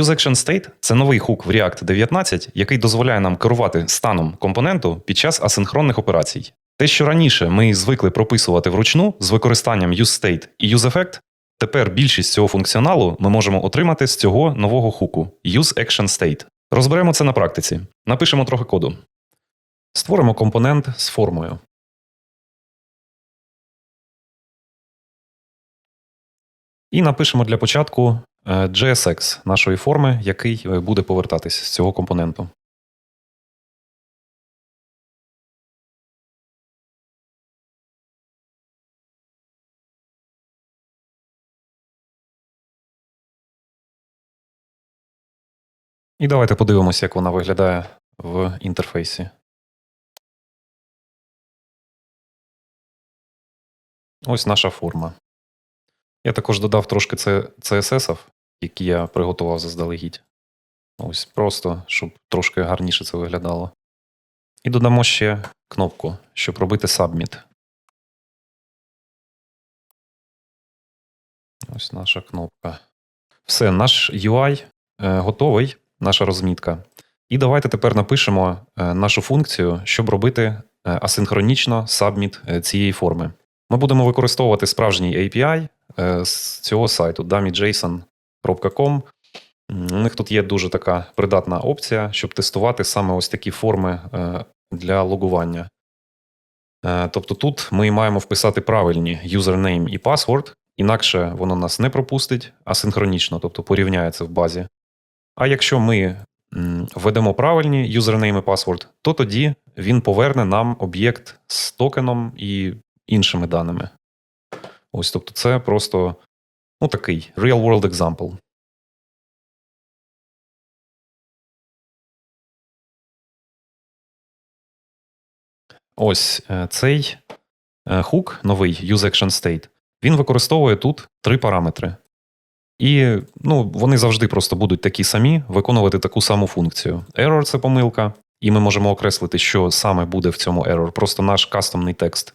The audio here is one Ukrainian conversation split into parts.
UseActionState – це новий хук в React 19, який дозволяє нам керувати станом компоненту під час асинхронних операцій. Те, що раніше ми звикли прописувати вручну з використанням useState і useEffect, тепер більшість цього функціоналу ми можемо отримати з цього нового хуку UseActionState. Розберемо це на практиці. Напишемо трохи коду. Створимо компонент з формою. І напишемо для початку е, JSX нашої форми, який е, буде повертатись з цього компоненту. І давайте подивимося, як вона виглядає в інтерфейсі. Ось наша форма. Я також додав трошки CSS, які я приготував заздалегідь. Ось просто, щоб трошки гарніше це виглядало. І додамо ще кнопку, щоб робити Submit. Ось наша кнопка. Все, наш UI е, готовий, наша розмітка. І давайте тепер напишемо е, нашу функцію, щоб робити е, асинхронічно е, цієї форми. Ми будемо використовувати справжній API з цього сайту dummyjson.com. У них тут є дуже така придатна опція, щоб тестувати саме ось такі форми е, для логування. Е, Тобто тут ми маємо вписати правильні username і password, інакше воно нас не пропустить асинхронічно, тобто порівняє це в базі. А якщо ми введемо правильні username і password, то тоді він поверне нам об'єкт з токеном і іншими даними. Ось, тобто, це просто ну, такий real-world example. Ось е, цей е, хук, новий UseActionState, він використовує тут три параметри. І ну, вони завжди просто будуть такі самі, виконувати таку саму функцію. Error це помилка, і ми можемо окреслити, що саме буде в цьому error, просто наш кастомний текст.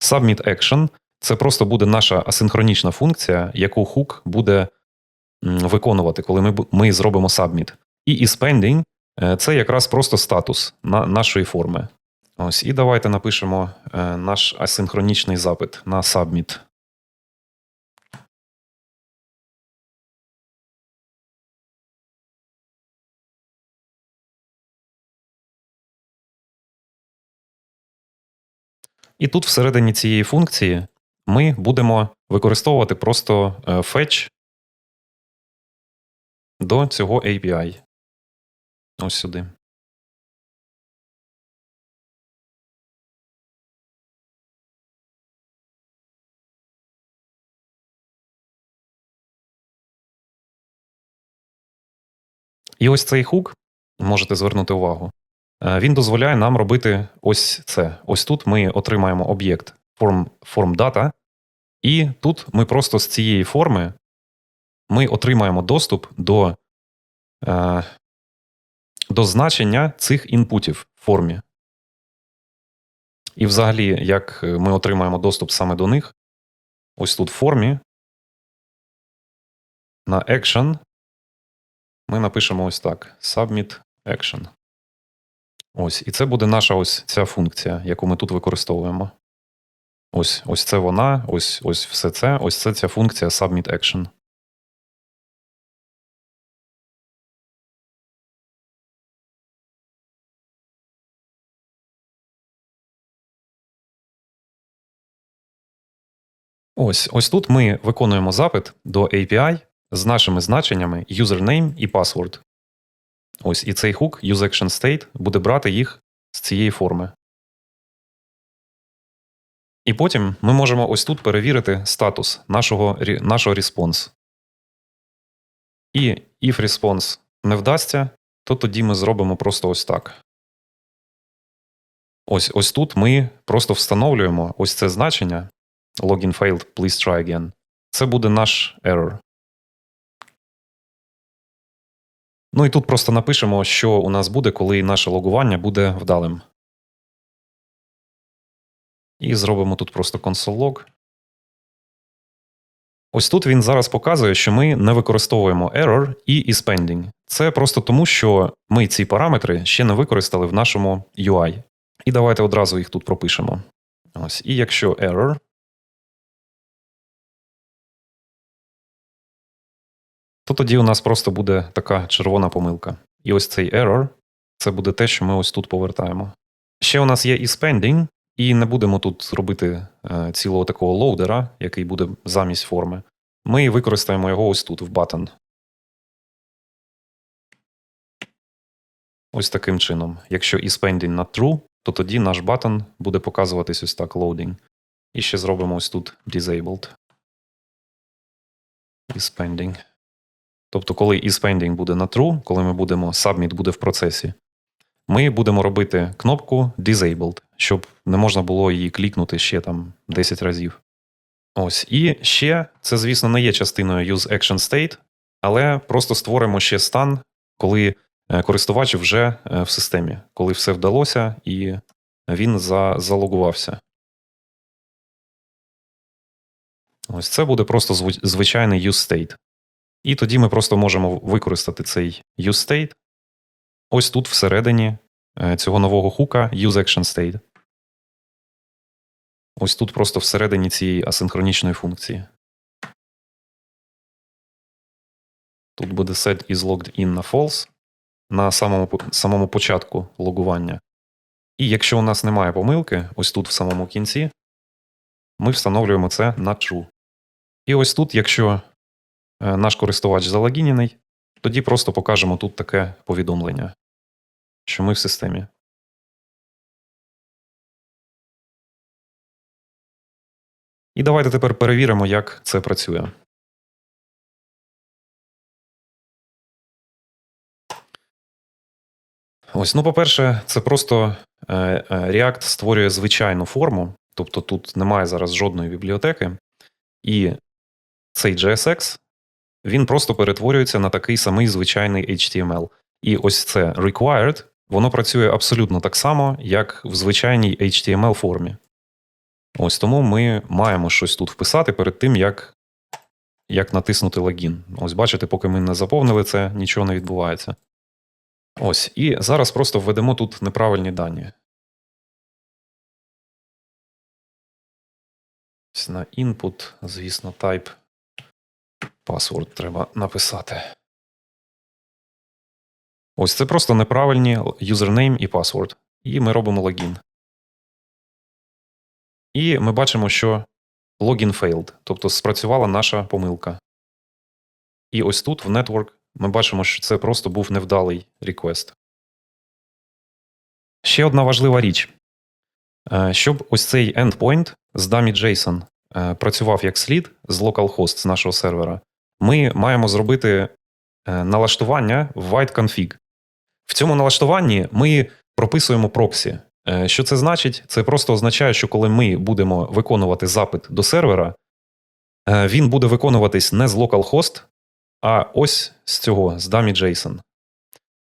Submit Action це просто буде наша асинхронічна функція, яку хук буде виконувати, коли ми, ми зробимо submit. І isPending – це якраз просто статус на, нашої форми. Ось, і давайте напишемо е, наш асинхронічний запит на submit. І тут всередині цієї функції ми будемо використовувати просто е, fetch до цього API. Ось сюди. І ось цей хук, можете звернути увагу, е, він дозволяє нам робити ось це. Ось тут ми отримаємо об'єкт form, form data, і тут ми просто з цієї форми ми отримаємо доступ до, е, до значення цих інпутів в формі. І взагалі, як ми отримаємо доступ саме до них, ось тут в формі на action ми напишемо ось так: submit action. Ось, і це буде наша ось ця функція, яку ми тут використовуємо. Ось, ось це вона, ось, ось все це, ось це ця функція submit action. Ось, ось тут ми виконуємо запит до API з нашими значеннями username і password. Ось і цей хук useActionState буде брати їх з цієї форми. І потім ми можемо ось тут перевірити статус нашого, нашого response. І if response не вдасться, то тоді ми зробимо просто ось так. Ось, ось тут ми просто встановлюємо ось це значення login failed, please try again. Це буде наш error. Ну і тут просто напишемо, що у нас буде, коли наше логування буде вдалим. І зробимо тут просто console. Ось тут він зараз показує, що ми не використовуємо error і isPending. Це просто тому, що ми ці параметри ще не використали в нашому UI. І давайте одразу їх тут пропишемо. Ось. І якщо error, то тоді у нас просто буде така червона помилка. І ось цей error це буде те, що ми ось тут повертаємо. Ще у нас є isPending, і не будемо тут робити е, цілого такого лоудера, який буде замість форми. Ми використаємо його ось тут, в button. Ось таким чином. Якщо isPending not true, то тоді наш button буде показуватись ось так loading. І ще зробимо ось тут disabled. isPending. Тобто, коли isPending буде на true, коли ми будемо submit буде в процесі, ми будемо робити кнопку disabled, щоб не можна було її клікнути ще там 10 разів. Ось. І ще це, звісно, не є частиною use action state, але просто створимо ще стан, коли е, користувач вже е, в системі, коли все вдалося і він за, залогувався. Ось це буде просто звичайний use state. І тоді ми просто можемо використати цей use state ось тут всередині е, цього нового хука use action state. Ось тут просто всередині цієї асинхронічної функції. Тут буде set is logged in на false на самому, самому початку логування. І якщо у нас немає помилки, ось тут в самому кінці, ми встановлюємо це на true. І ось тут, якщо е, наш користувач залогінений, тоді просто покажемо тут таке повідомлення, що ми в системі. І давайте тепер перевіримо, як це працює. Ось, ну, по-перше, це просто е, е, React створює звичайну форму, тобто тут немає зараз жодної бібліотеки, і цей JSX він просто перетворюється на такий самий звичайний HTML. І ось це required, воно працює абсолютно так само, як в звичайній HTML формі. Ось тому ми маємо щось тут вписати перед тим, як, як натиснути логін. Ось бачите, поки ми не заповнили це, нічого не відбувається. Ось, і зараз просто введемо тут неправильні дані. Ось на input, звісно, type password треба написати. Ось це просто неправильні username і password. І ми робимо логін. І ми бачимо, що login failed, тобто спрацювала наша помилка. І ось тут в network ми бачимо, що це просто був невдалий request. Ще одна важлива річ. Е, Щоб ось цей endpoint з dummy.json е, працював як слід з localhost з нашого сервера, ми маємо зробити е, налаштування в white config. В цьому налаштуванні ми прописуємо проксі. Е, Що це значить? Це просто означає, що коли ми будемо виконувати запит до сервера, е, він буде виконуватись не з localhost, а ось з цього, з dummy.json.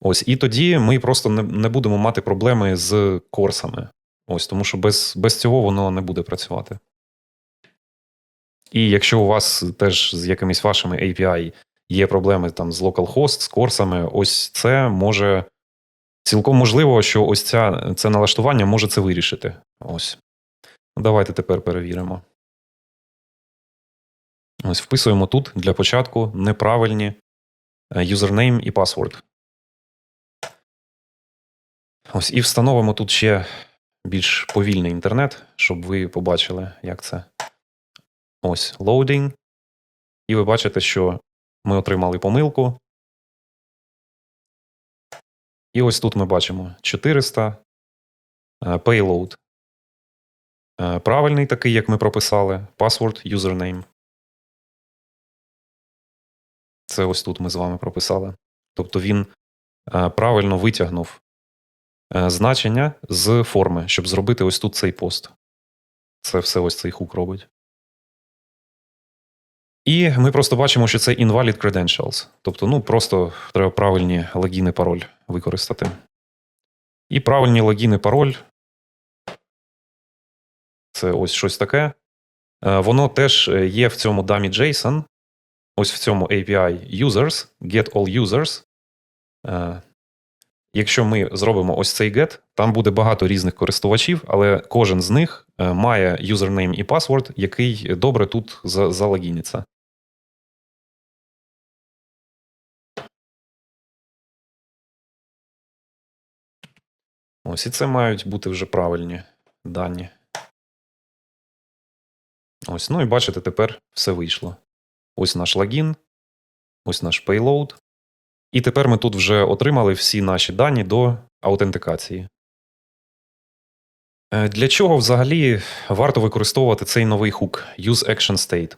Ось, і тоді ми просто не, не будемо мати проблеми з корсами. Ось, тому що без, без цього воно не буде працювати. І якщо у вас теж з якимись вашими API є проблеми там з localhost, з корсами, ось це може цілком можливо, що ось ця, це налаштування може це вирішити. Ось. Ну, Давайте тепер перевіримо. Ось вписуємо тут для початку неправильні е, юзернейм і password. Ось і встановимо тут ще більш повільний інтернет, щоб ви побачили, як це. Ось loading. І ви бачите, що ми отримали помилку. І ось тут ми бачимо 400 е, payload. Е, Правильний такий, як ми прописали, password, username. Це ось тут ми з вами прописали. Тобто він е, правильно витягнув значення з форми, щоб зробити ось тут цей пост. Це все ось цей хук робить. І ми просто бачимо, що це invalid credentials. Тобто, ну, просто треба правильні логіни пароль використати. І правильні логіни пароль. Це ось щось таке. Е, Воно теж е, є в цьому dummy JSON, ось в цьому API users, get all users. Якщо ми зробимо ось цей get, там буде багато різних користувачів, але кожен з них е, має юзернейм і паспорт, який добре тут за- залогіниться. Ось і це мають бути вже правильні дані. Ось, ну і бачите, тепер все вийшло. Ось наш логін, ось наш payload. І тепер ми тут вже отримали всі наші дані до аутентикації. Е, Для чого взагалі варто використовувати цей новий хук Use Action State?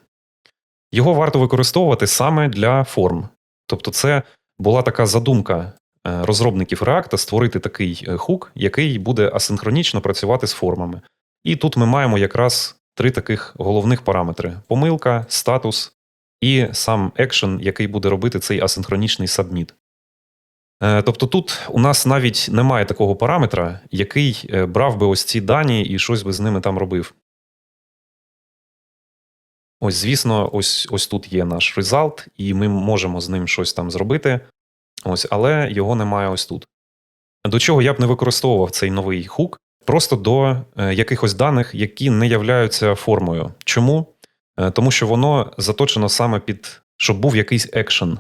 Його варто використовувати саме для форм. Тобто, це була така задумка е, розробників React створити такий е, хук, який буде асинхронічно працювати з формами. І тут ми маємо якраз три таких головних параметри: помилка, статус і сам екшен, який буде робити цей асинхронічний сабміт. Е, Тобто тут у нас навіть немає такого параметра, який е, брав би ось ці дані і щось би з ними там робив. Ось, звісно, ось, ось тут є наш result, і ми можемо з ним щось там зробити. Ось, але його немає ось тут. До чого я б не використовував цей новий хук, просто до е, якихось даних, які не являються формою. Чому? Е, Тому що воно заточено саме під, щоб був якийсь екшен.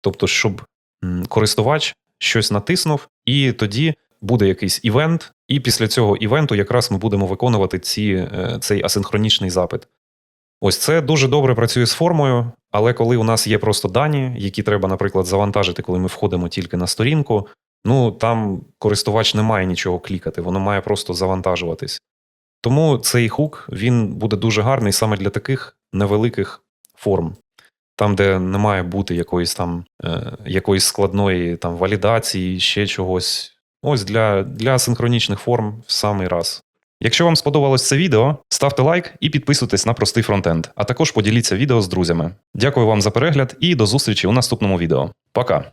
Тобто, щоб користувач щось натиснув, і тоді буде якийсь івент, і після цього івенту якраз ми будемо виконувати ці, е, цей асинхронічний запит. Ось це дуже добре працює з формою, але коли у нас є просто дані, які треба, наприклад, завантажити, коли ми входимо тільки на сторінку, ну там користувач не має нічого клікати, воно має просто завантажуватись. Тому цей хук він буде дуже гарний саме для таких невеликих форм, там, де не має бути якоїсь там е, якоїсь складної там валідації, ще чогось. Ось для, для синхронічних форм в самий раз. Якщо вам сподобалось це відео, ставте лайк і підписуйтесь на простий фронтенд, а також поділіться відео з друзями. Дякую вам за перегляд і до зустрічі у наступному відео. Пока!